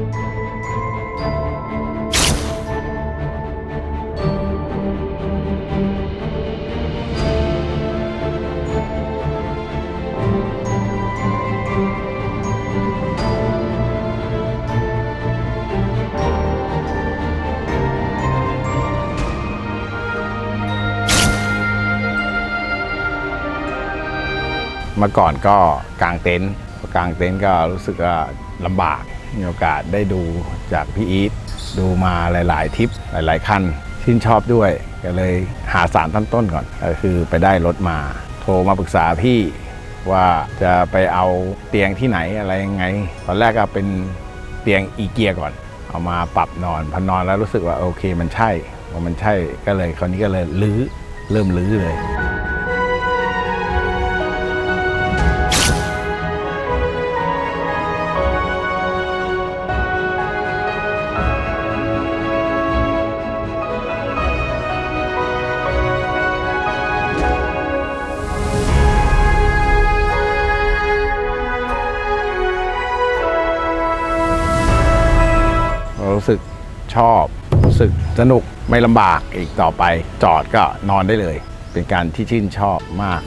เมื่อก่อนก็กางเต็นท์กางเต็นท์ก็รู้สึกว่าลำบาก มีโอกาสได้ดูจากพี่อีทดูมาหลาย ๆ ทิปหลาย ๆ คันชื่นชอบด้วย ก็เลยหาสารตั้งต้นก่อนก็คือไปได้รถมา โทรมาปรึกษาพี่ว่าจะไปเอาเตียงที่ไหนอะไรยังไง ตอนแรกก็เป็นเตียงอีเกียก่อน เอามาปรับนอนพอนอนแล้วรู้สึกว่าโอเคมันใช่พอมันใช่ก็เลยคราวนี้ก็เลยลื้อเริ่มลื้อเลย ชอบ รู้สึกสนุกไม่ลำบากอีกต่อไป จอดก็นอนได้เลย เป็นการที่ชื่นชอบมาก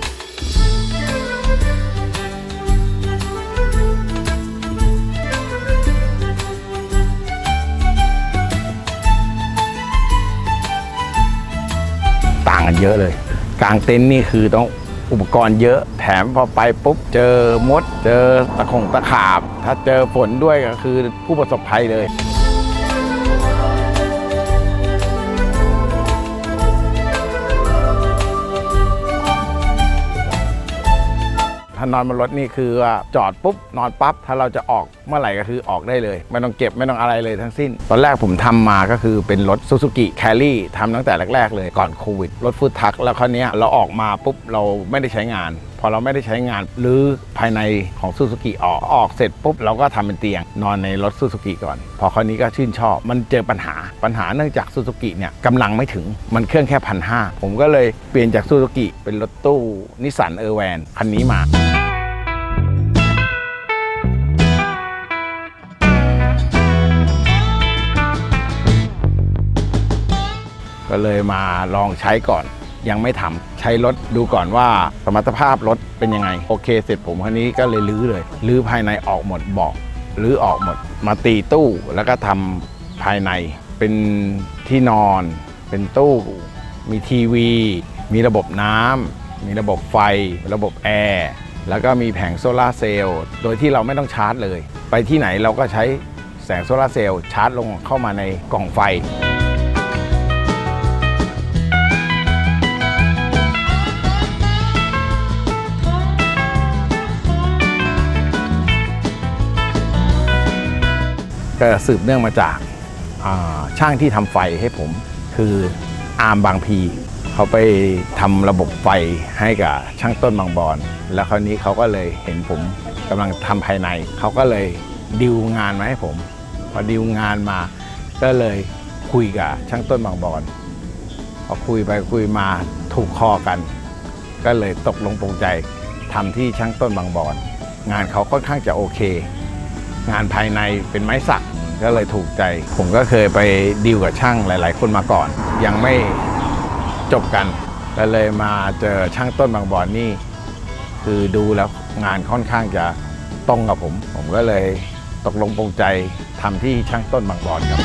ต่างกันเยอะเลย กลางเต็นท์นี่คือต้องอุปกรณ์เยอะ แถมพอไปปุ๊บเจอมด เจอตะขงตะขาบ ถ้าเจอฝนด้วยก็คือผู้ประสบภัยเลย ถ้านอนบนรถนี่คือว่าจอดปุ๊บนอนปั๊บถ้าเราจะออกเมื่อไหร่ก็คือออกได้เลย ไม่ต้องเก็บไม่ต้องอะไรเลยทั้งสิ้น ตอนแรกผมทำมาก็คือเป็นรถซูซูกิแคลรี่ทำตั้งแต่แรก ๆ เลยก่อนโควิดรถฟูดทักแล้วคราวนี้เราออกมาปุ๊บเราไม่ได้ใช้งาน อเราไม่ได้ใช้งานหรือภายในของซูซูกิออกออกเสร็จปุ๊บเราก็ทำเป็นเตียง นอนในรถซูซูกิก่อน พอคราวนี้ก็ชื่นชอบ มันเจอปัญหาปัญหาเนื่องจากซูซูกิเนี่ยกำลังไม่ถึงมันเครื่องแค่พันห้าผมก็เลยเปลี่ยนจากซูซูกิเป็นรถตู้นิสสันเออร์แวนคันนี้มาก็เลยมาลองใช้ก่อน ยังไม่ทำใช้รถดูก่อนว่าสมรรถภาพรถเป็นยังไง โอเคเสร็จผมคันนี้ก็เลยลื้อเลยลื้อภายในออกหมดเบาะลื้อออกหมด มาตีตู้แล้วก็ทำภายในเป็นที่นอน เป็นตู้ มีทีวี มีระบบน้ำมีระบบไฟ ระบบแอร์แล้วก็มีแผงโซลาเซลล์โดยที่เราไม่ต้องชาร์จเลย ไปที่ไหนเราก็ใช้แสงโซลาเซลล์ชาร์จลงเข้ามาในกล่องไฟ ก็สืบเนื่องมาจากาช่างที่ทำไฟให้ผมคืออาร์มบางพี เขาไปทำระบบไฟให้กับช่างต้นบางบอน แล้วคราวนี้เขาก็เลยเห็นผมกำลังทำภายใน เขาก็เลยดิวงานมาให้ผม พอดิวงานมา ก็เลยคุยกับช่างต้นบางบอนพอคุยไปคุยมาถูกคอกัน ก็เลยตกลงปรงใจทำที่ช่างต้นบางบอน งานเขาค่อนข้างจะโอเค งานภายในเป็นไม้สัก ก็เลยถูกใจ ผมก็เคยไปดีลกับช่างหลาย ๆ คนมาก่อน ยังไม่จบกันก็เลยมาเจอช่างต้นบางบอนนี่ คือดูแล้วงานค่อนข้างจะตรงกับผม ผมก็เลยตกลงปรงใจทำที่ช่างต้นบางบอนครับ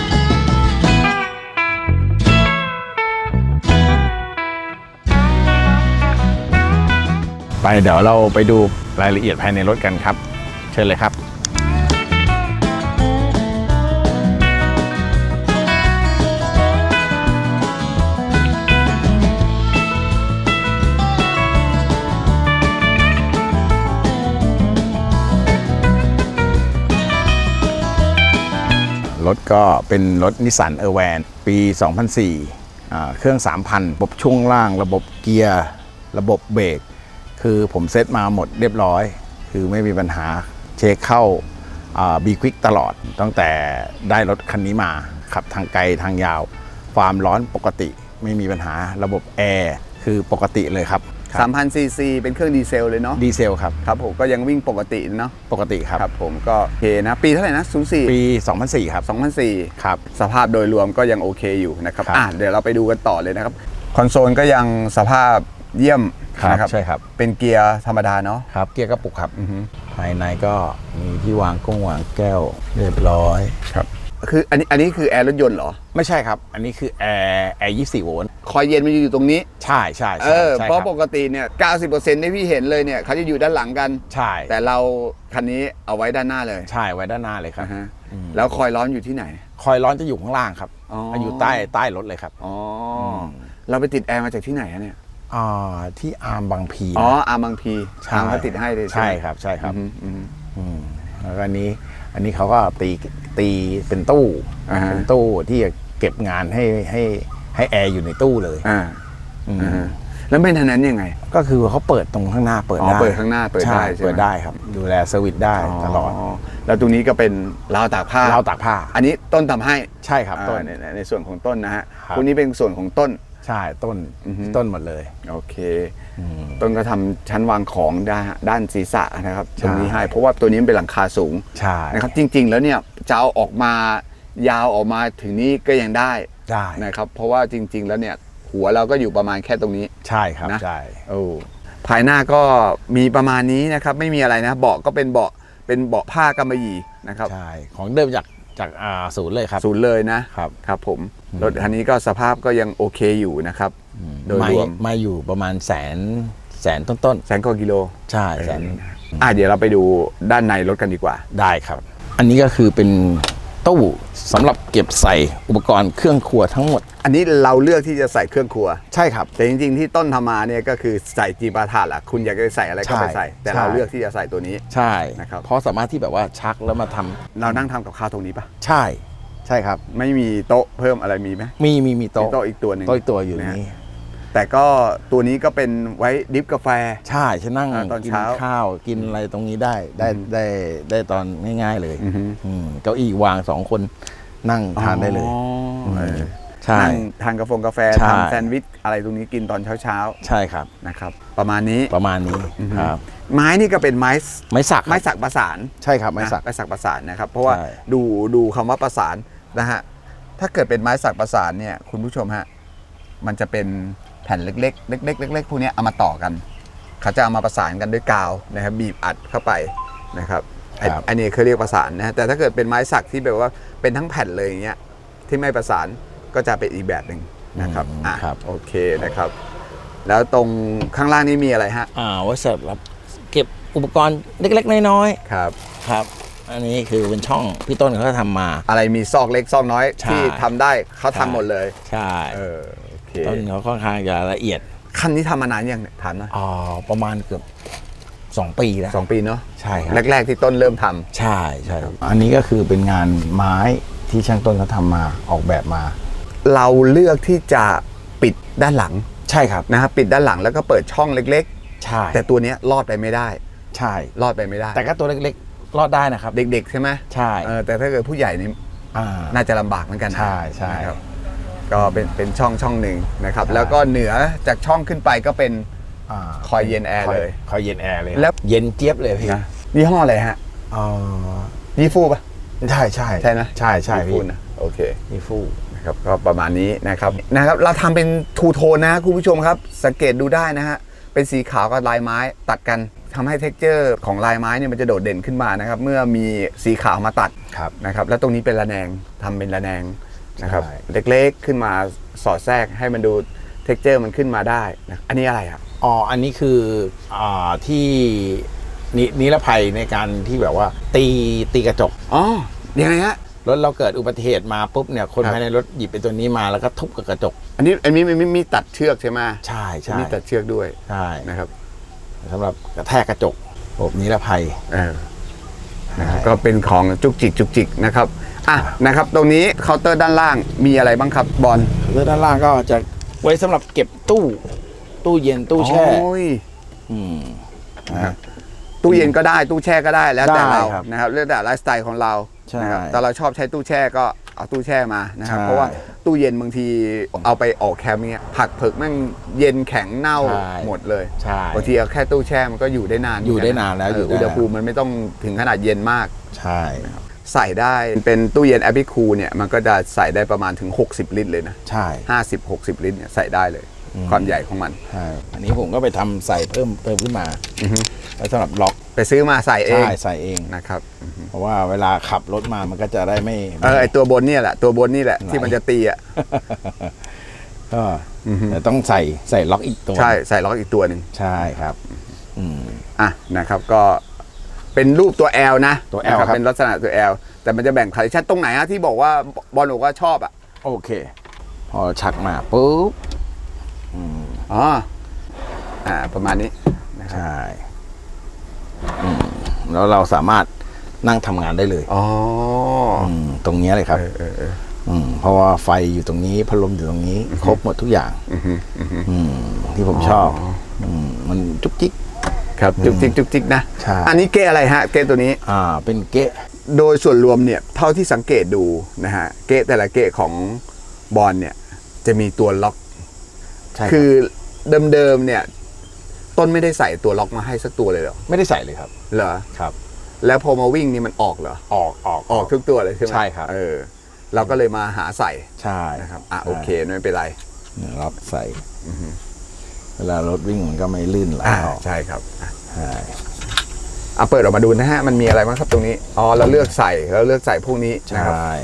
ไปเดี๋ยวเราไปดูรายละเอียดภายในรถกันครับ เชิญเลยครับ รถก็เป็นรถนิสสันเออร์แวนปี 2004 เครื่อง 3,000 ระบบช่วงล่าง ระบบเกียร์ ระบบเบรก คือผมเซตมาหมดเรียบร้อย คือไม่มีปัญหาเช็คเข้าบีควิกตลอด ตั้งแต่ได้รถคันนี้มาขับทางไกลทางยาว ความร้อนปกติไม่มีปัญหาระบบแอร์คือปกติเลยครับ 3,000ซีซีเป็นเครื่องดีเซลเลยเนาะดีเซลครับ ครับผมก็ยังวิ่งปกติเนาะปกติครับครับผมก็โอเคนะ ปีเท่าไหร่นะ04ปี 2004 ครับ 2004 ครับ สภาพโดยรวมก็ยังโอเคอยู่นะครับครับอะเดี๋ยวเราไปดูกันต่อเลยนะครับคอนโซลก็ยังสภาพเยี่ยมครับนะครับใช่ครับเป็นเกียร์ธรรมดาเนาะครับเกียร์กระปุกครับอือฮึภายในก็มีที่วางก้งวางแก้วเรียบร้อยครับ คืออันนี้อันนี้คือแอร์รถยนต์เหรอ ไม่ใช่ครับ อันนี้คือแอร์แอร์24โวลต์คอยเย็นมันอยู่ตรงนี้ ใช่ใช่เอใช่อใช่เพราะคปรับกติเนี่ย 90%ที่พี่เห็นเลยเนี่ยเขาจะอยู่ด้านหลังกัน ใช่แต่เราคันนี้เอาไว้ด้านหน้าเลยใช่ไว้ด้านหน้าเลยครับ นะฮะอืม แล้วคอยร้อนอยู่ที่ไหน คอยร้อนจะอยู่ข้างล่างครับอ๋ออ ยู่ใต้ใต้รถเลยครับอ๋ออมเราไปติดแอร์มาจากที่ไหนอะเนี่ย อ่าที่อาร์มบางพีนะอ๋ออาร์มบางพีใช่อาร์มเขาติดให้เลยใช่ใช่ไหมครับใช่ครับอืมอืม อืมแล้วก็อันนี้ อันนี้เขาก็ตีตีเป็นตู้อ่าฮะเป็นตู้ที่จะเก็บงานให้ให้ให้แอร์อยู่ในตู้เลยอ่าอืมอ่าแล้วเป็นทันนั้นยังไง ก็คือเขาเปิดตรงข้างหน้าเปิดอ๋อได้เปิดข้างหน้าเปิดได้ใช่ไหมเปิดได้ครับ ดูแลเซอร์วิสได้ตลอดแล้วตรงนี้ก็เป็นราวตากผ้าเราวตากผ้า อันนี้ต้นทำให้ใช่ครับอ่าต้นในในในส่วนของต้นนะฮะครับพวกนี้เป็นส่วนของต้น ใช่ต้นอือฮึ ต้นหมดเลย โอเค อืม ต้นก็ทำชั้นวางของด้านด้านศีรษะนะครับใช่ตรงนี้ให้เพราะว่าตัวนี้มันเป็นหลังคาสูงใช่นะครับ จริง ๆ แล้วเนี่ยจะเอาออกมายาวออกมาถึงนี้ก็ยังได้ได้นะครับ เพราะว่าจริง ๆ แล้วเนี่ยหัวเราก็อยู่ประมาณแค่ตรงนี้ ใช่ครับนะ ใช่ โอ้ภายหน้าก็มีประมาณนี้นะครับ ไม่มีอะไรนะ เบาะก็เป็นเบาะเป็นเบาะผ้ากำมะหยี่นะครับ ใช่ ของเดิมจาก จากอ่าศูนย์เลยครับ ศูนย์เลยนะครับ ครับผมอืมรถคันนี้ก็สภาพก็ยังโอเคอยู่นะครับ โดยไม่รวมมาอยู่ประมาณแสนแสนต้นแสนกว่ากิโล ๆ ใช่แสนอะเดี๋ยวเราไปดูด้านในรถกันดีกว่า ได้ครับ อันนี้ก็คือเป็น ตู้สำหรับเก็บใส่อุปกรณ์เครื่องครัวทั้งหมด อันนี้เราเลือกที่จะใส่เครื่องครัว ใช่ครับ แต่จริงๆที่ต้นทำมาเนี่ยก็คือใส่จีปาถาดแหละคุณอยากจะใส่อะไรก็ไปใส่ ใช่ แต่เราใช่เลือกที่จะใส่ตัวนี้ ใช่นะครับ เพราะสามารถที่แบบว่าชักแล้วมาทำเรานั่งทำกับข้าวตรงนี้ปะใช่ ใช่ครับ ไม่มีโต๊ะเพิ่มอะไรมีไหมมีมีมีมีโต๊ะโต๊ะอีกตัวหนึ่งโต๊ะอีกตัวอยู่นะฮะนี้ แต่ก็ตัวนี้ก็เป็นไว้ดริฟกาแฟ ใช่ฉันนั่งอ่าตอนกินเช้าข้าวกินอะไรตรงนี้ได้ได้ได้ได้ตอนง่าย ๆเลยอือฮึอืมเก้าอี้วางสองคนนั่งทานได้เลย อ๋อเออใช่ นั่งทานกาแฟกาแฟใช่ ทำแซนด์วิชอะไรตรงนี้กินตอนเช้าใช่ครับ ๆนะครับประมาณนี้ ประมาณนี้อือฮึ ครับ ไม้นี่ก็เป็นไม้ไม้สักครับไม้สักประสานใช่ครับไม้สัก นะไม้สักประสานนะครับ เพราะว่าใช่ ดูดูคำว่าประสานนะฮะถ้าเกิดเป็นไม้สักประสานเนี่ยคุณผู้ชมฮะมันจะเป็นแผ่นเล็กๆเล็กๆเล็กๆพวกเนี้ยเอามาต่อกัน เขาจะเอามาประสานกันด้วยกาวนะครับบีบอัดเข้าไปนะครับไอ้ครับอันนี้เขาเรียกประสานนะฮะแต่ถ้าเกิดเป็นไม้สักที่แบบว่าเป็นทั้งแผ่นเลยอย่างเงี้ยที่ไม่ประสานก็จะเป็นอีกแบบหนึ่งนะครับอืมอะครับโอเคนะครับ แล้วตรงข้างล่างนี่มีอะไรฮะอ่าไว้สำหรับเก็บอุปกรณ์เล็ก ๆ น้อยครับๆครับ อันนี้คือเป็นช่องพี่ต้นเขาทำมา อะไรมีซอกเล็กซอกน้อยใช่ที่ทำได้เขาทำหมดเลย ใช่เออโอ เคต้นเขาค่อนข้างจะละเอียด คันนี้ทำมานานยังเนี่ยถามหนะอ่าประมาณเกือบสองปีแล้ว สองปีเนาะใช่ครับ แรก ๆ ที่ต้นเริ่มทำ ใช่ใช่อันนี้ก็คือเป็นงานไม้ที่ช่างต้นเขาทำมาออกแบบมา เราเลือกที่จะปิดด้านหลังใช่ครับนะครับปิดด้านหลังแล้วก็เปิดช่องเล็กใช่ๆ แต่ตัวเนี้ยรอดไปไม่ได้ ใช่ รอดไปไม่ได้แต่ก็ตัวเล็กๆ รอดได้นะครับ เด็ก ๆ ใช่ไหมใช่ เออแต่ถ้าเกิดผู้ใหญ่นี่อ่า น่าจะลำบากเหมือนกันนะใช่ใช่ นะครับ ก็เป็นเป็นช่องช่องหนึ่งนะครับใช่แล้วก็เหนือจากช่องขึ้นไปก็เป็นอ่าคอยเย็นแอร์เลย คอยเย็นแอร์เลยแล้วเย็นเจี๊ยบเลยพี่นะยี่ห้ออะไรฮะอ๋อยี่ฟู่ปะใช่ใช่ใช่นะใช่ใช่ยี่พี่ฟู่นะโอเคนี่ฟูนะครับก็ประมาณนี้นะครับนะครับ เราทำเป็นทูโทนนะคุณผู้ชมครับ สังเกตดูได้นะฮะเป็นสีขาวกับลายไม้ตัดกันทำให้เท็กเจอร์ของลายไม้เนี่ยมันจะโดดเด่นขึ้นมานะครับ เมื่อมีสีขาวมาตัดครับนะครับ แล้วตรงนี้เป็นระแนงทำเป็นระแนง นะครับใช่เล็กๆขึ้นมาสอดแทรกให้มันดูเท็กเจอร์มันขึ้นมาได้นะอันนี้อะไรครับอ๋ออันนี้คืออ่าที่นินิรภัยในการที่แบบว่า ตีตีกระจกอ๋อยังไงฮะรถเราเกิดอุบัติเหตุมาปุ๊บเนี่ยคนครับภายในรถหยิบไปตัวนี้มาแล้วก็ทุบกับกระจก อันนี้อันนี้มันมีมีตัดเชือกใช่ไหมใช่ใช่มีตัดเชือกด้วยใช่นะครับสำหรับกระแทกกระจกระบบนิรภัยเออ นะครับก็เป็นของจุกจิกจุกจิกนะครับอะนะครับ ตรงนี้เคาน์เตอร์ด้านล่างมีอะไรบ้างครับบอลแล้วด้านล่างก็จะไว้สำหรับเก็บตู้ ตู้เย็นตู้แช่โอ้ยอืมนะครับตู้เย็นก็ได้ตู้แช่ก็ได้แล้วแต่ได้เราครับนะครับเรื่องแต่ไลฟ์สไตล์ของเราใช่ นะครับแต่เราชอบใช้ตู้แช่ก็ เอาตู้แช่มานะครับใช่เพราะว่าตู้เย็นบางทีเอาไปออกแคมป์เนี้ยผักเผือกแม่งเย็นแข็งเน่าใช่ หมดเลยใช่ บางทีเอาแค่ตู้แช่มันก็อยู่ได้นานอยู่ได้นานแล้วเอยู่ได้ อุณหภูมิมันไม่ต้องถึงขนาดเย็นมาก ใช่ ใส่ได้เป็นตู้เย็นแอปเปิลคูเนี่ยมันก็จะใส่ได้ประมาณถึง 60 ลิตรเลยนะ ใช่ 50 60 ลิตรเนี่ยใส่ได้เลย ความใหญ่ของมัน ใช่ อันนี้ผมก็ไปทำใส่เพิ่มเติมขึ้นมา ไว้สำหรับล็อกไปซื้อมาใส่เองใช่ใส่เอง นะครับเพราะว่าเวลาขับรถมามันก็จะได้ไม่เออไอตัวบนเนี่ยแหละตัวบนนี่แหละไหนที่มันจะตีอะก็แต่ต้องใส่ใส่ล็อกอีกตัวใช่ใส่ล็อกอีกตัวหนึ่งใช่ครับอืมอะนะครับก็เป็นรูปตัว L นะตัว L นะครับเป็นลักษณะตัว L แต่มันจะแบ่งคาริชันตรงไหนฮะที่บอกว่าบอลบอกว่าชอบอะโอเค พอชักมาปุ๊บอ๋ออ่าประมาณนี้นะครับใช่อืม แล้วเราสามารถนั่งทำงานได้เลยอ๋อมตรงเนี้ยเลยครับเออเออเอออืมเพราะว่าไฟอยู่ตรงนี้พัดลมอยู่ตรงนี้ ครบหมดทุกอย่างอือฮึอือฮึอืมที่ผมชอบมมันจุกจิกครับจุกจิกจุกจิกนะใช่อันนี้เกะอะไรฮะ เกะตัวนี้ อ่า เป็นเกะโดยส่วนรวมเนี่ย เท่าที่สังเกตดูนะฮะเกะแต่ละเกะของบอลเนี่ย จะมีตัวล็อกใช่รับคือเดิมๆเนี่ย ต้นไม่ได้ใส่ตัวล็อกมาให้สักตัวเลยเหรอไม่ได้ใส่เลยครับเหรอครับ แล้วพอมาวิ่งนี่มันออกเหรอออกออกออกทุกตัวเลยใช่ไหมใช่ครับเออเราก็เลยมาหาใส่ใช่นะครับอะโอเคไม่เป็นไรเนี่ยล็อกใส่เวลารถวิ่งมันก็ไม่ลื่นไหลอ่าออกใช่ครับอะใช่อะเปิดออกมาดูนะฮะมันมีอะไรบ้างครับตรงนี้อ๋อเราเลือกใส่เราเลือกใส่พวกนี้ใชนะครับ่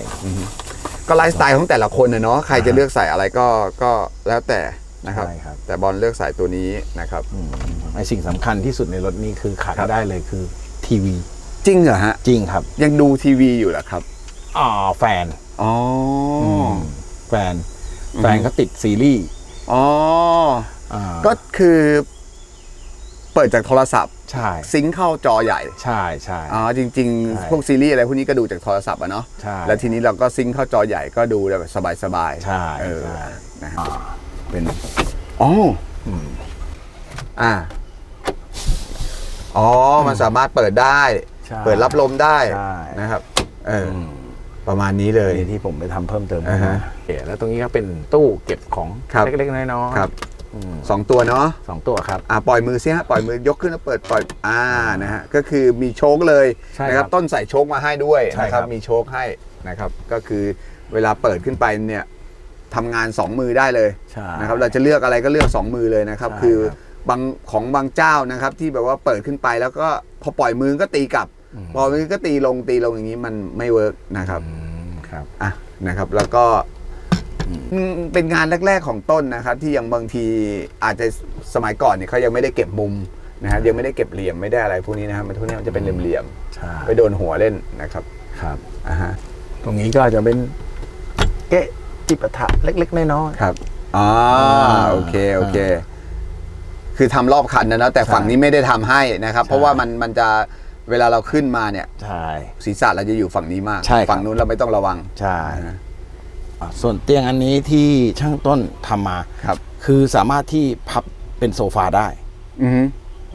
ก็ไลฟ์สไตล์ของแต่ละคนนะเนาะใครจะเลือกใส่อะไรก็ก็แล้วแต่ นะครับ ใช่ครับ แต่บอลเลือกใส่ตัวนี้นะครับ อืมไอสิ่งสำคัญที่สุดในรถนี้คือขาดครับไม่ได้เลยคือทีวีจริงเหรอฮะ จริงครับยังดูทีวีอยู่เหรอครับอ๋อแฟนอ๋ออแฟน แฟนเขาติดซีรีส์อ๋อ อ่าก็คือ เปิดจากโทรศัพท์ ใช่ซิงค์เข้าจอใหญ่ ใช่ใช่ อ๋อ จริง ใช่ๆ พวกซีรีส์อะไรพวกนี้ก็ดูจากโทรศัพท์อะเนาะ ใช่แล้วทีนี้เราก็ซิงค์เข้าจอใหญ่ก็ดูแบบสบายๆใช่เออใช่ นะครับ เป็นอ๋อออ่าอ๋อมันสามารถเปิดได้ ใช่เปิดรับลมได้ใช่ นะครับ เออออืมประมาณนี้เลย นี่ที่ผมไปทำเพิ่มเติมอ่าฮะ โอเคแล้วตรงนี้ก็เป็นตู้เก็บของครับ เล็กๆน้อยๆครับอืมสองตัวเนาะสองตัวครับ อ่าปล่อยมือสิฮะปล่อยมือยกขึ้นแล้วเปิดปล่อยอ่านะฮะก็คือมีโชคเลยใช่นะคครัรับบต้นใส่โชคมาให้ด้วยใช่นะคครัรับ บมีโชคให้นะครับ ก็คือเวลาเปิดขึ้นไปเนี่ย ทำงานสองมือได้เลยใช่ นะครับเราจะเลือกอะไรก็เลือกสองมือเลยนะครับ ใช่คือครับบางของบางเจ้านะครับ ที่แบบว่าเปิดขึ้นไปแล้วก็พอปล่อยมือก็ตีกลับพอมือก็ตีลงตีลงอย่างนี้มันไม่เวิร์กนะครับ อืมครับ อะนะครับแล้วก็อืมเป็นงานแรก ๆของต้นนะครับ ที่ยังบางทีอาจจะสมัยก่อนเนี่ยเขายังไม่ได้เก็บมุมนะครับยังไม่ได้เก็บเหลี่ยมไม่ได้อะไรพวกนี้นะครับมันพวกนี้มันจะเป็นเหลี่ยมใช่ๆไปโดนหัวเล่นนะครับครับ อ่าฮะตรงนี้ก็จะเป็นเกะ จิปาถะเล็ก ๆ น้อย ครับอ๋ออ่าโอเคโอเค คือทำรอบคันนะเนอะแต่ฝั่งนี้ไม่ได้ทำให้นะครับใช่เพราะว่ามันมันจะเวลาเราขึ้นมาเนี่ย ๆใช่ ศีรษะเราจะอยู่ฝั่งนี้มาก ใช่ครับ ฝั่งนู้นเราไม่ต้องระวัง ใช่อ่าฮะอะส่วนเตียงอันนี้ที่ช่างต้นทำมาครับ คือสามารถที่พับเป็นโซฟาได้ อือฮึ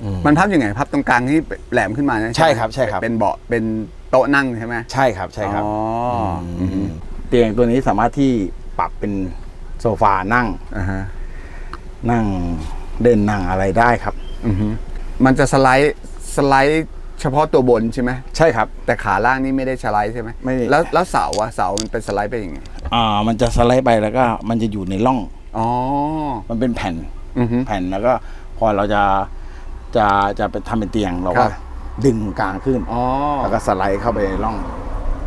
อืมมันพับยังไงพับตรงกลางที่แหลมขึ้นมานะใช่ไหมครับใช่ครับ เป็นเบาะเป็นโต๊ะนั่งใช่ไหมใช่ครับใช่ครับ อ๋ออือฮึม เตียงตัวนี้สามารถที่ปรับเป็นโซฟานั่งอ่าฮะนั่งเด่นนั่งอะไรได้ครับ อือฮึมันจะสไลด์สไลด์เฉพาะตัวบนใช่ไหมใช่ครับ แต่ขาล่างนี่ไม่ได้สไลด์ใช่ไหมไม่ได้ แล้วแล้วเสาอะเสามันเป็นสไลด์ไปยังไงอ่ามันจะสไลด์ไปแล้วก็มันจะอยู่ในร่อง อ๋อมันเป็นแผ่นอือฮึ แผ่นแล้วก็พอเราจะจะจะเป็นทำเป็นเตียงเราครัก็บ ดึงกลางขึ้นอ๋อแล้วก็สไลด์เข้าไปในร่อง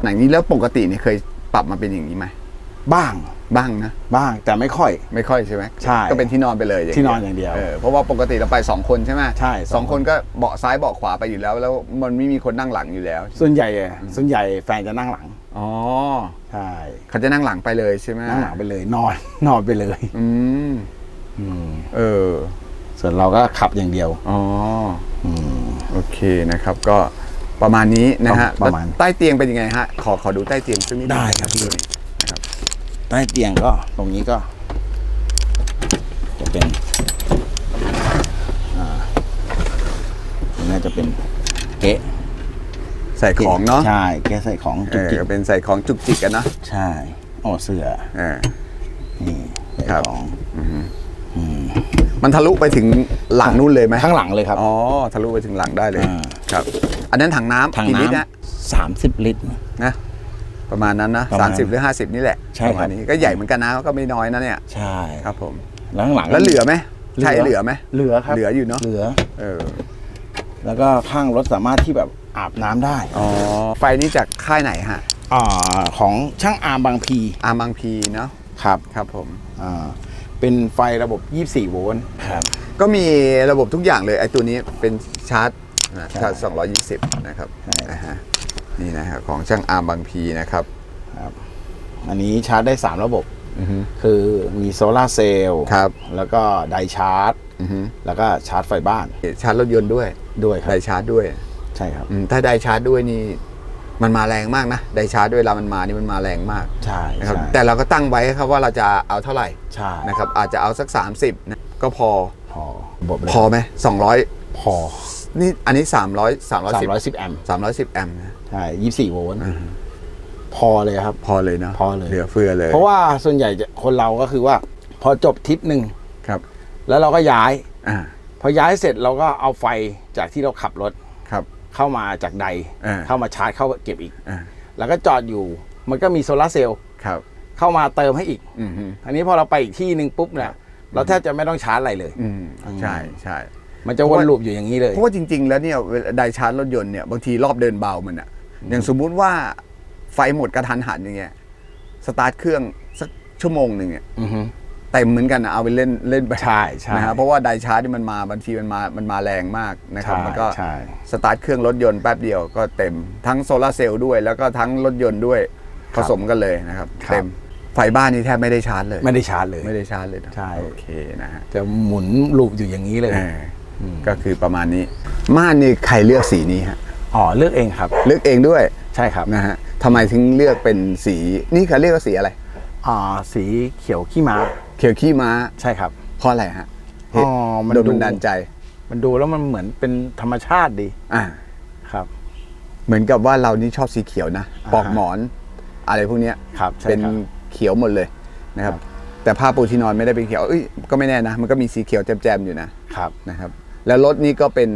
หนังนี้แล้วปกติเนี่ยเคย ปรับมาเป็นอย่างนี้ไหมบ้างบ้างนะ บ้างแต่ไม่ค่อย ไม่ค่อยใช่ไหมใช่ก็เป็นที่นอนไปเลยางที่นอนอย่างเดียวเพราะว่าปกติเราไปสองคนใช่ไหมใช่สสอองงคคนนก็เบาะซ้ายเบาะขวาไปอยู่แล้ว แล้วมันไม่มีคนนั่งหลังอยู่แล้ว ส่วนใหญ่อะส่วนใหญ่แฟนจะนั่งหลังอ๋อใช่เขาจะนั่งหลังไปเลยใช่ไหมนั่งหลังไปเลยนอนนอนไปเลยอืมอืมเออ ส่วนเราก็ขับอย่างเดียวอ๋ออืมโอเคนะครับก็ ประมาณนี้นะฮะประมาณ แล้วใต้เตียงเป็นยังไงฮะขอขอดูใต้เตียงสักนิดได้ครับพี่ใต้เตียงก็ตรงนี้ก็ จะเป็นอ่าตรงนี้จะเป็นเกะใส่ของเนาะใช่แกใส่ของเอจุกอจิกเป็นใส่ของจุกจิกกันเนาะใช่โอ้เสือเออ นี่ใส่ครับ ของมั นทะลุไปถึงหลังนู่นเลยไหมข้างหลังเลยครับ อ๋อทะลุไปถึงหลังได้เลยอ่า ครับ อันนั้นถังน้ำทางกี่ลิตรน้นะำสามสิบลิตร นะประมาณนั้นนะประสามาณมสิบหรือห้าสิบนี่แหละใช่ประมาณครับนี้ก็ใหญ่เหมือนกันนะก็ไม่น้อยนะเนี่ยใช่ครับผม แล้วข้างหลังแล้วเหลือไหมใช้เหลือไหม เหลือครับเหลืออยู่เนอะ เหลือ เออแล้วก็ข้างรถสามารถที่แบบอาบน้ำได้อ๋อไฟนี้จากค่ายไหนฮะอ่าของช่างอาร์มบางพีอาร์มังพีเนาะครับครับผม อ่า เป็นไฟระบบ 24 โวลต์ ครับ ก็มีระบบทุกอย่างเลยไอ้ตัวนี้เป็นชาร์จนะใช่ชาร์จ 220 นะครับใช่นะฮะนี่นะฮะของช่างอาร์มบางพีนะครับครับ อันนี้ชาร์จได้ 3 ระบบ อือฮึคือมีโซลาร์เซลล์ ครับแล้วก็ไดชาร์จ อือฮึแล้วก็ชาร์จไฟบ้านชาร์จรถยนต์ด้วยด้วยครัไดบชาร์จด้วย ใช่ครับ อืมถ้าไดชาร์จด้วยนี่ มันมาแรงมากนะไดชาร์จด้วยเวลามันมานี่มันมาแรงมากใช่นะครับใช่แต่เราก็ตั้งไว้ครับว่าเราจะเอาเท่าไหร่ใช่นะครับอาจจะเอาสัก 30นะก็พอพอระบบเลยพอไหม200พอ นี่อันนี้ 300 310 310แอมป์310แอมป์นะใช่ 24 โวลต์พอเลยครับ พอเลยเนาะพอเลยเหลือเฟือเลย เพราะว่าส่วนใหญ่จะคนเราก็คือว่า พอจบทริปหนึ่งครับ แล้วเราก็ย้ายอ่าพอย้ายเสร็จเราก็เอาไฟจากที่เราขับรถครับ เข้ามาจากใด อ่า เข้ามาชาร์จเข้าเก็บอีก อ่าแล้วก็จอดอยู่ มันก็มีโซลาร์เซลล์ครับ เข้ามาเติมให้อีก อืมฮึอันนี้พอเราไปอีกที่หนึ่งปุ๊บเนี่ยเราแทบจะไม่ต้องชาร์จอะไรเลย อืมใช่ใช่ มันจะวนลูปอยู่อย่างนี้เลย เพราะว่าจริง ๆ แล้วเนี่ยเวลาไดชาร์จรถยนต์เนี่ยบางทีรอบเดินเบามันอะอย่างสมมุติว่าไฟหมดกระทันหันอย่างเงี้ยสตาร์ทเครื่องสักชั่วโมงหนึ่งเนี่ยอือฮึ เต็มเหมือนกันนะเอาไปเล่นเล่นไปใช่ใช่นะฮะเพราะว่าไดชาร์จนี่มันมาบางทีมันมามันมาแรงมากนะครับใช่มันก็ใช่ สตาร์ทเครื่องรถยนต์แป๊บเดียวก็เต็มทั้งโซลาร์เซลล์ด้วย แล้วก็ทั้งรถยนต์ด้วยผสมกันเลยนะครับ ครับ เต็มไฟบ้านนี่แทบไม่ได้ชาร์จเลย ไม่ได้ชาร์จเลย ไม่ได้ชาร์จเลยนะใช่ โอเคนะฮะจะหมุนลูปอยู่อย่างนี้เลยเอออก็คือประมาณนี้ ม่านนี่ใครเลือกสีนี้ฮะอ๋อเลือกเองครับ เลือกเองด้วยใช่ครับนะฮะทำไมถึงเลือกเป็นสีนี่เขาเรียกว่าสีอะไร อ่าสีเขียวขี้ม้าเขียวขี้ม้าใช่ครับ เพราะอะไรฮะอ๋อมันโดนดู บันดาลใจ มันดูแล้วมันเหมือนเป็นธรรมชาติดีอ่า ครับ เหมือนกับว่าเรานี่ชอบสีเขียวนะอ่าฮะปลอกหมอน อะไรพวกเนี้ยครับใช่เป็นครับเขียวหมดเลยนะครับ ครับ แต่ผ้าปูที่นอนไม่ได้เป็นเขียวเอ้ยก็ไม่แน่นะ มันก็มีสีเขียวแจมๆอยู่นะครับ นะครับ แล้วรถนี่ก็เป็น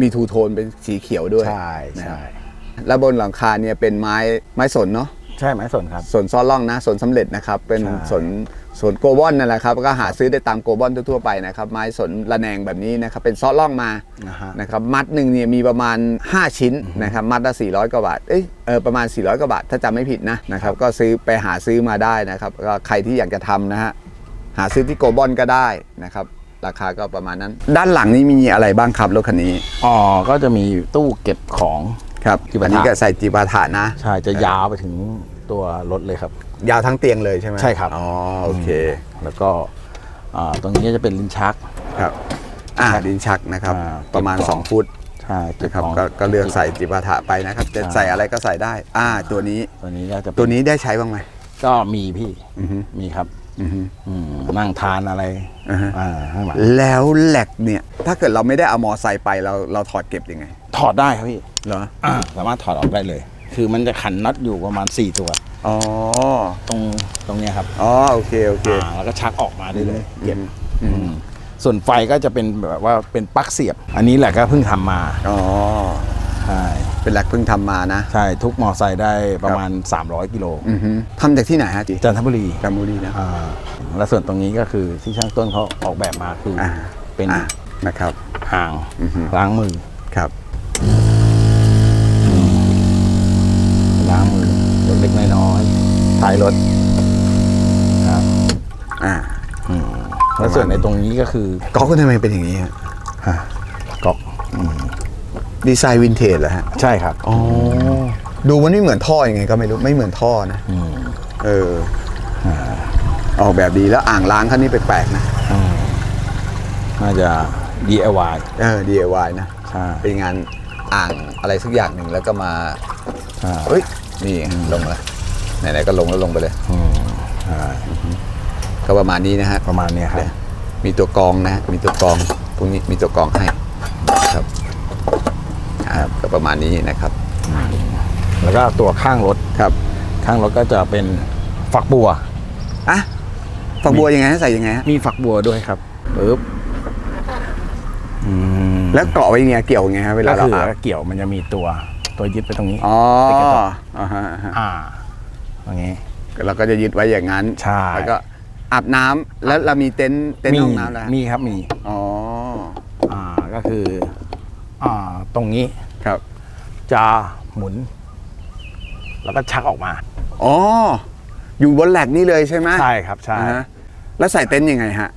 มีทูโทนเป็นสีเขียวด้วยใช่นะครัใช่บแล้วบนหลังคาเนี่ยเป็นไม้ไม้สนเนาะใช่ไหมสนครับ สนซ้อนล่องนะสนสำเร็จนะครับ เป็นใช่ สน สนโกลบอนนั่นแหละครับก็หาซื้อได้ตามโกลบอนทั่วๆไปนะครับไม้สนระแนงแบบนี้นะครับเป็นซ้อนล่องมานะฮะนะครับมัดหนึ่งเนี่ยมีประมาณ 5 ชิ้นนะครับมัดละ400กว่าบาทเอ้ยเออประมาณ 400กว่าบาทถ้าจำไม่ผิดนะนะครับก็ซื้อไปหาซื้อมาได้นะครับก็ใครที่อยากจะทำนะฮะหาซื้อที่โกลบอนก็ได้นะครับราคาก็ประมาณนั้น ด้านหลังนี้มีอะไรบ้างครับรถคันนี้อ๋อก็จะมีตู้เก็บของครับจิปาถะอันนี้ก็ใส่จีปาถะนะใช่จะยาวไปถึงตัวรถเลยครับ ยาวทั้งเตียงเลยใช่ไหมใช่ครับ อ๋อโอเคแล้วก็อ่าตรงนี้จะเป็นลิ้นชัก ครับอ่าดินชักนะครับ อ่าประมาณ เก็บของ 2 ฟุตใช่เก็บนะครับของก็ก็เลือกใส่จิปาถะไปนะครับ จะใช่ใส่อะไรก็ใส่ได้ อ่าตัวนี้ตัวนี้ก็จะเป็ตัวนี้ได้ใช้บ้างไหม ก็มีพี่อือฮึ มีครับอือฮึ อืมนั่งทานอะไรอ่าฮะ อ่าข้างหลังแล้วแหลกเนี่ย ถ้าเกิดเราไม่ได้เอามอไซค์ไปเราเราถอดเก็บยังไงถอดได้ครับพี่ เหรอ อ่าสามารถถอดออกได้เลย คือมันจะขันน็อตอยู่ประมาณ 4 ตัว อ๋อ ตรงตรงเนี้ยครับอ๋อ โอเค โอเค อ่าแล้วก็ชักออกมาได้เลย เก็บอืม อืมส่วนไฟก็จะเป็นแบบว่าเป็นปลั๊กเสียบ อันนี้แหละก็เพิ่งทำมาอ๋อ ใช่เป็นแหลกเพิ่งทำมานะ ใช่ทุกมอไซค์ได้ประมาณ 300กิโลอือฮึทำจากที่ไหนฮะจีจันทบุรีจันทบุรีนะอ่าและส่วนตรงนี้ก็คือที่ช่างต้นเขาออกแบบมาคือออ่าเป็นอ่านะครับอ่างอือฮึ ล้างมือ ครับายรถครับอ่าอืมแล้วส่วนในตรงนี้ก็คือก๊อกก็ทำไมเป็นอย่างนี้ฮะฮะก๊อกดีไซน์วินเทจเหรอฮะใช่ครับอ๋อดูมันไม่เหมือนท่อยังไงก็ไม่รู้ไม่เหมือนท่อนะอืมเออออกแบบดีแล้วอ่างล้างคันนี้แปลกๆนะอืมน่าจะ DIY เออ DIY นะใช่เป็นงานอ่างอะไรสักอย่างหนึ่งแล้วก็มาใช่เฮ้ยนี่ลงเลย ไหนๆก็ลงแล้วลงไปเลยอืมใช่ก็ประมาณนี้นะฮะประมาณเนี้ยครับมีตัวกรองนะฮะมีตัวกรองพวกนี้มีตัวกรองให้ครับครับก็ประมาณนี้นะครับแล้วก็ตัวข้างรถครับ ข้างรถก็จะเป็นฝักบัวอะฝักบัวยังไงให้ใส่ยังไงฮะมีฝักบัวด้วยครับปึ๊บอืมแล้วเกาะไว้ยังไงเกี่ยวยังไงฮะเวลาก็เราคืออาบเกี่ยวมันจะมีตัวตัวยึดไปตรงนี้อ๋อติดกระจกอ่าฮะ อ่าฮะอ่าอย่างงี้ เราก็จะยึดไว้อย่างนั้นใช่ แล้วก็อาบน้ำแล้วเรามีเต็นท์เต็นท์ห้องน้ำแล้วฮะมีครับมีอ๋ออ่าก็คืออ่าตรงนี้ครับจะหมุน แล้วก็ชักออกมา อ๋ออยู่บนแหลกนี่เลยใช่ไหมใช่ครับใช่ อ่าฮะแล้วใส่เต็นท์ยังไงฮะ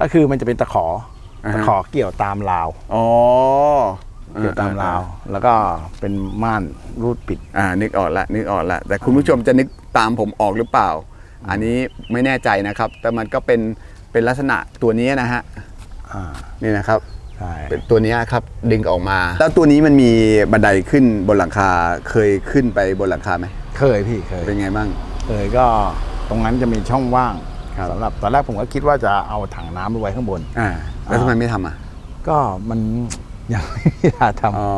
ก็คือมันจะเป็นตะขออาฮะ ตะขอเกี่ยวตามราว อ๋อ เกี่ยวตามราว แล้วก็เป็นม่านรูดปิด อ่านึกออกละนึกออกละแต่คุณผู้ชมจะนึกตามผมออกหรือเปล่า อันนี้ไม่แน่ใจนะครับ แต่มันก็เป็นเป็นลักษณะตัวนี้นะฮะอ่านี่นะครับใช่เป็นตัวเนี้ยครับดึงออกมา แล้วตัวนี้มันมีบันไดขึ้นบนหลังคาเคยขึ้นไปบนหลังคาไหมเคยพี่เคยเป็นไงบ้างเคยก็ตรงนั้นจะมีช่องว่างครับสำหรับตอนแรกผมก็คิดว่าจะเอาถังน้ำไปไว้ข้างบนอ่าแล้วทำไมไม่ทำอะก็มัน ยังไม่ได้ทำอ๋อ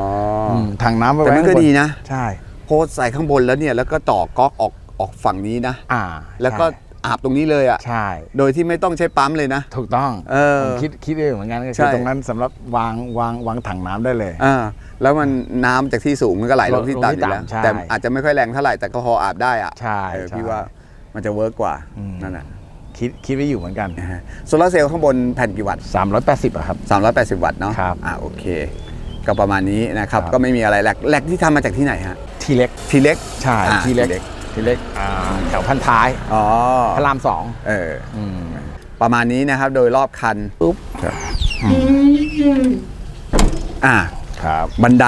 อมถังน้ำไปแต่ไว้มันข้างก็บนดีนะ ใช่ โพสต์ใส่ข้างบนแล้วเนี่ย แล้วก็ต่อก๊อกออกออกฝั่งนี้นะ อ่าแล้วก็ใช่อาบตรงนี้เลยอะ ใช่ โดยที่ไม่ต้องใช้ปั๊มเลยนะ ถูกต้องเออผมคิดคิดเองเหมือนกันก็ใช่ คือตรงนั้นสำหรับวางวางวางถังน้ำได้เลย อ่าแล้วมันน้ำจากที่สูงมันก็ไหลลงที่ลงที่ต่ำอยู่แล้ว ต่ำใช่แต่อาจจะไม่ค่อยแรงเท่าไหร่แต่ก็พออาบได้อะใช่เออใช่พี่ว่ามันจะเวิร์กกว่าอืม นั่นแหละ คิดคิดไว้อยู่เหมือนกันนะฮะโซลาร์เซลล์ข้างบนแผ่นกี่วัตต์380อะครับ 380 วัตต์เนาะครับ อ่าโอเค ก็ประมาณนี้นะครับ ครับ ก็ไม่มีอะไรแหลกแหลกที่ทำมาจากที่ไหนฮะ ทีเล็กทีเล็ก ใช่อ่าทีเล็กทีเล็กทีเล็กอ่าแถวพันท้ายอ๋อ พระรามสองเออ อืม ประมาณนี้นะครับ โดยรอบคันปุ๊บอ่า ครับบันได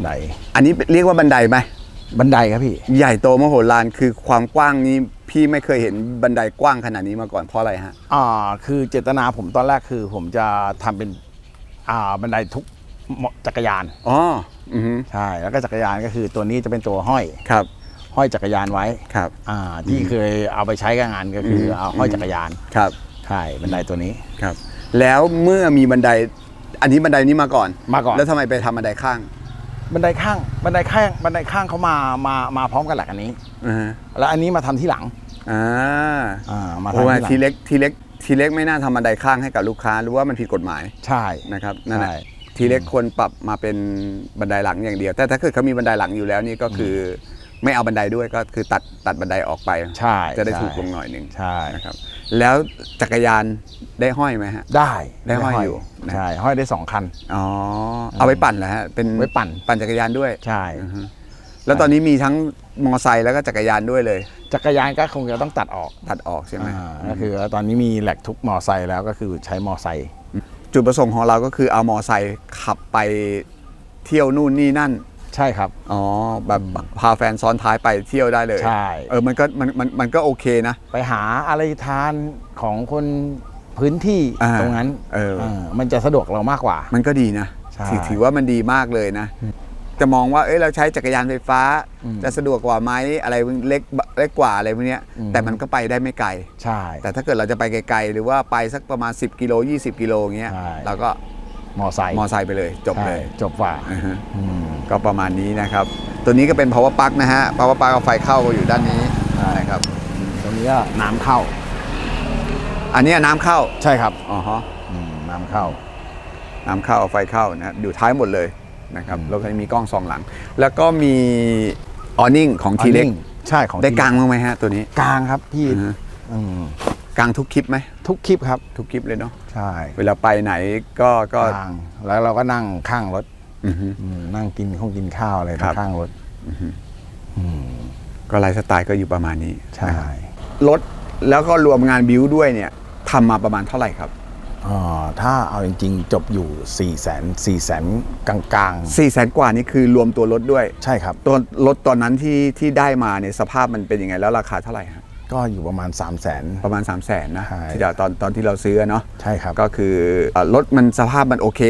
ไหนอันนี้เรียกว่าบันไดไหม บันไดครับพี่ ใหญ่โตมโหฬารคือความกว้างนี้ พี่ไม่เคยเห็นบันไดกว้างขนาดนี้มาก่อนเพราะอะไรฮะ อ่าคือเจตนาผมตอนแรกคือ ผมจะทำเป็นอ่าบันไดทุกจักรยานอ๋อ อือฮึใช่แล้วก็จักรยานก็คือตัวนี้จะเป็นตัวห้อยครับ ห้อยจักรยานไว้ครับ อ่าที่เคยเอาไปใช้กับงานก็คืออม เอาห้อยจักรยานครับ ใช่บันไดตัวนี้ ครับ แล้วเมื่อมีบันได อันนี้บันไดนี้มาก่อน มาก่อน แล้วทำไมไปทำบันไดข้างบันไดข้างบันไดข้างบันไดข้างเขามามามาพร้อมกันแหละอันนี้อ่าฮะแล้วอันนี้มาทำที่หลัง อ่าอ่ามาโอ้ทำว่าที่หลังทีเล็กทีเล็กทีเล็กไม่น่าทำบันไดข้างให้กับลูกค้าหรือว่ามันผิดกฎหมายใช่นะครับนั่นแหละใช่ทีเล็กควรปรับมาเป็นบันไดหลังอย่างเดียว แต่ถ้าเกิดเขามีบันไดหลังอยู่แล้วนี่ก็คืออไม่เอาบันไดด้วยก็คือตัดตัดบันไดออกไปใช่จะได้ใช่ถูกลงหน่อยหนึ่งใช่นะครับ แล้วจักรยานได้ห้อยไหมฮะ ได้ได้ห้อยอยู่นะใช่ห้อยได้สองคันอ๋อเอาไปปั่นเหรอฮะเป็นไว้ปั่นปั่นจักรยานด้วยใช่อือฮึแล้วตอนนี้มีทั้งมอไซค์แล้วก็จักรยานด้วยเลย จักรยานก็คงจะต้องตัดออกตัดออกใช่ไหมอ่าก็คือตอนนี้มีแหลกทุกมอไซค์แล้วก็คือใช้มอไซค์จุดประสงค์ของเราก็คือเอามอไซค์ขับไปเที่ยวนู่นนี่นั่น ใช่ครับ อ๋อ แบบพาแฟนซ้อนท้ายไปเที่ยวได้เลยใช่ เออมันก็มันมันมันก็โอเคนะ ไปหาอะไรทานของคนพื้นที่อ่าตรงนั้นเออ มันจะสะดวกเรามากกว่า มันก็ดีนะใช่ ถือถือว่ามันดีมากเลยนะ จะมองว่าเอ้ยเราใช้จักรยานไฟฟ้า อืมจะสะดวกกว่าไหมอะไรเล็กเล็กกว่าอะไรพวกเนี้ยอืม แต่มันก็ไปได้ไม่ไกล ใช่ แต่ถ้าเกิดเราจะไปไกลๆ หรือว่าไปสักประมาณ 10 กิโล 20 กิโลอย่างเงี้ยใช่ เราก็มอไซค์มอไซค์ไปเลยจบเลยใช่จบกว่าอือฮึอืม ก็ประมาณนี้นะครับ ตัวนี้ก็เป็น power plug นะฮะ power plug เอาไฟเข้าอยู่ด้านนี้ใช่ นะครับตรงนี้ก็น้ำเข้า อันเนี้ยน้ำเข้าใช่ครับอ๋อฮะอืมน้ำเข้า น้ำเข้าเอาไฟเข้านะอยู่ท้ายหมดเลย นะครับอืมแล้วก็มีกล้องสองหลัง แล้วก็มีออนิ่งของทีเล็กใช่ของได้ทีกลางบ้างไหมฮะตัวนี้กลางครับพี่อือฮึอืมกลางทุกคลิปไหมทุกคลิปครับ ทุกคลิปเลยเนาะใช่ เวลาไปไหนก็ก็กลางแล้วเราก็นั่งข้างรถอือฮึอืมนั่งกินข้องกินข้าวอะไรครับข้างรถอืมก็ไลฟ์สไตล์ก็อยู่ประมาณนี้ใช่นะครับรถแล้วก็รวมงานบิวด้วยเนี่ยทำมาประมาณเท่าไหร่ครับอ่า ถ้าเอาจริงๆ จบอยู่4ี่แสนสี่แสนกลาง4ี่แสนกว่านี่คือรวมตัวรถด้วย ๆ ใช่ครับ ตัวรถตอนนั้นที่ที่ได้มาเนี่ยสภาพมันเป็นยังไงแล้วราคาเท่าไหร่ฮะก็อยู่ประมาณ 3 0 0แสน ประมาณ 3 0 0แสนนะใช่ ที่เดี๋ยวตอนตอนที่เราซื้อเนาะใช่ครับ ก็คือเอ่อรถมันสภาพมันโอเค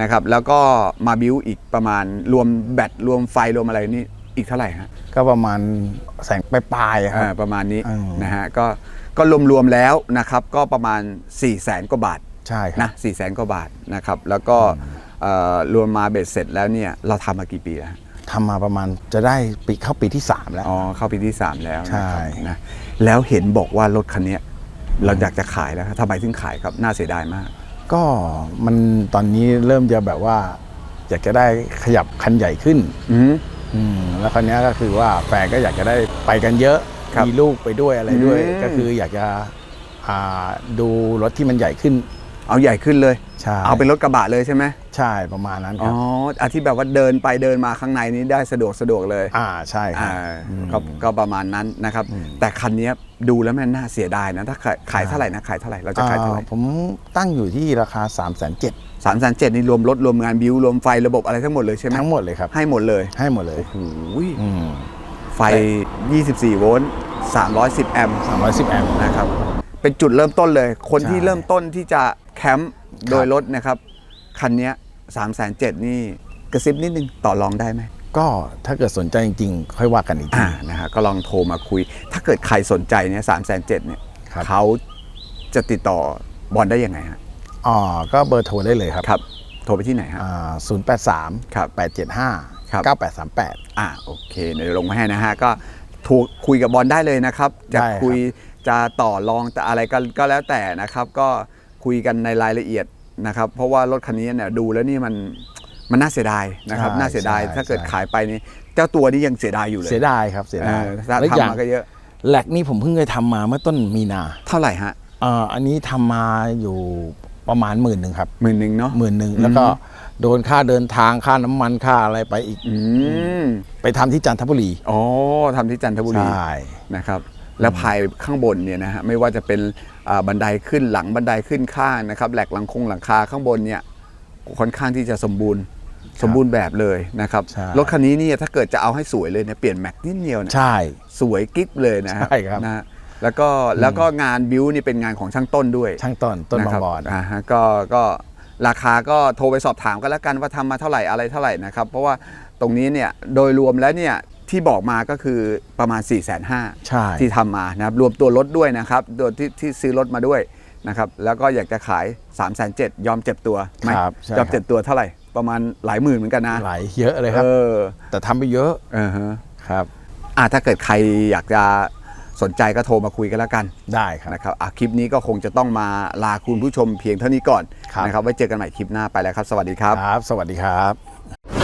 นะครับแล้วก็มาบิวอีกประมาณรวมแบตรวมไฟรวมอะไรนี่อีกเท่าไหร่ฮะ ก็ประมาณแสนปลายๆอะคอ่ารับ ประมาณนี้อืมนะฮะก็ก็รวมๆแล้วนะครับก็ประมาณ 4 0 0แสนกว่าบาท ใช่ครับนะสี่แสนกว่าบาทนะครับ แล้วก็เอ่อรวมมาเบ็ดเสร็จแล้วเนี่ยเราทำมากี่ปีแล้วฮะทำมาประมาณจะได้ปีเข้าปีที่ 3 แล้ว อ๋อ เข้าปีที่ 3 แล้วใช่นะครับนะแล้วเห็นบอกว่ารถคันเนี้ยเราอยากจะขายแล้วครับทำไมถึงขายครับ น่าเสียดายมาก ก็มันตอนนี้เริ่มจะแบบว่า อยากจะได้ขยับคันใหญ่ขึ้นอืมอืมแล้วคราวเนี้ยก็คือว่าแฟนก็อยากจะได้ไปกันเยอะครับมีลูกไปด้วยอะไรด้วยอืมก็คืออยากจะอ่าดูรถที่มันใหญ่ขึ้น เอาใหญ่ขึ้นเลย ใช่เอาเป็นรถกระบะเลยใช่ไหมใช่ประมาณนั้นคอ๋รัอบอาที่แบบว่าเดินไปเดินมาข้างในนี้ได้สะดวกสะดวกเลยอ่าใช่ครับ อ่าอืมก็ก็ประมาณนั้นนะครับอืมแต่คันเนี้ยดูแล้วมันน่าเสียดายนะถ้าขายขายเท่าไหร่นะขายเท่าไหร่เราจะขายเท่าไหร่อ่าผมตั้งอยู่ที่ราคา 3 7 0 0 0สามแสนเจ็ดนี่รวมรถรวมงานบิวรวมไฟระบบอะไรทั้งหมดเลยใช่ไหมทั้งหมดเลยครับ ให้หมดเลยให้หมดเลยโอ้ยอืมไฟ 24 โวลต์310 แอมป์310 แอมป์นะครับ เป็นจุดเริ่มต้นเลย คนใช่ที่เริ่มต้นที่จะแคมป์โดยรถนะครับ คันเนี้3 7 0 0 0นี่กระซิบนิดนึงต่อรองได้ไหม ก็ถ้าเกิดสนใจจริงๆ ค่อยว่ากันอีกทีอ่านะฮะก็ลองโทรมาคุย ถ้าเกิดใครสนใจเนี่ยสามแสนเจ็ดเนี่ยครับเขาจะติดต่อบอลได้ยังไงฮะอ๋อก็เบอร์โทรได้เลยครับครับ โทรไปที่ไหนฮะอ่า083ครับ875ครับ9838อ่าโอเคเดี๋ยวลงมาให้นะฮะก็ถูกคุยกับบอลได้เลยนะครับ จะได้ครับคุย จะต่อรองแต่อะไรก็ก็แล้วแต่นะครับก็คุยกันในรายละเอียดนะครับ เพราะว่ารถคันนี้เนี่ยดูแล้วนี่มันมันน่าเสียดายนะครับน่าเสียดายถ้าเกิดขายไปนี่เจ้าตัวนี้ยังเสียดายอยู่เลยเสียดายครับเสียเอดายอถ้าและอีกอย่างทำมาก็เยอะแหลกนี่ผมเพิ่งเคยทำมาเมื่อต้นมีนาเท่าไหร่ฮะอ่าอันนี้ทำมาอยู่ประมาณหมื่นหนึ่งครับหมื่นหนึ่งเนาะหมื่นหนึ่งอืมแล้วก็โดนค่าเดินทางค่าน้ำมันค่าอะไรไปอีก อืมไปทำที่จันทบุรีอ๋อทำที่จันทบุรีใช่นะครับ แล้วภายข้างบนเนี่ยนะฮะไม่ว่าจะเป็นอ่าบันไดขึ้นหลังบันไดขึ้นข้างนะครับแหลกหลังคงหลังคาข้างบนเนี่ยค่อนข้างที่จะสมบูรณ์สมบูรณ์แบบเลยนะครับใช่รถคันนี้เนี่ยถ้าเกิดจะเอาให้สวยเลยเนี่ยเปลี่ยนแม็กนิดเดียวเนี่ยใช่สวยกิ๊กเลยนะฮะใช่ครับนะฮะแล้วก็แล้วก็งานบิวนี่เป็นงานของช่างต้นด้วย ช่างต้นต้นบาะงครับบอนอ่าฮะก็ก็ราคาก็โทรไปสอบถามกันแล้วกันว่าทำมาเท่าไหร่อะไรเท่าไหร่นะครับ เพราะว่าตรงนี้เนี่ยโดยรวมแล้วเนี่ย ที่บอกมาก็คือประมาณ 4 5 0 0 0ใช่ ที่ทำมานะครับรวมตัวรถด้วยนะครับตัวที่ที่ซื้อรถมาด้วยนะครับแล้วก็อยากจะขาย 3 7 0 0 0ยอมเจ็บตัวไหมครับใช่ยอมเจ็บตัวเท่าไหร่ ประมาณหลายหมื่นเหมือนกันนะหลายเยอะเลยครับ เออแต่ทำไปเยอะเออฮะครับ อะถ้าเกิดใครอยากจะสนใจก็โทรมาคุยกันแล้วกัน ได้ครับ นะครับอะคลิปนี้ก็คงจะต้องมาลาคุณผู้ชมเพียงเท่านี้ก่อนครับ นะครับ ไว้เจอกันใหม่คลิปหน้าไปแล้วครับ สวัสดีครับ ครับ สวัสดีครับ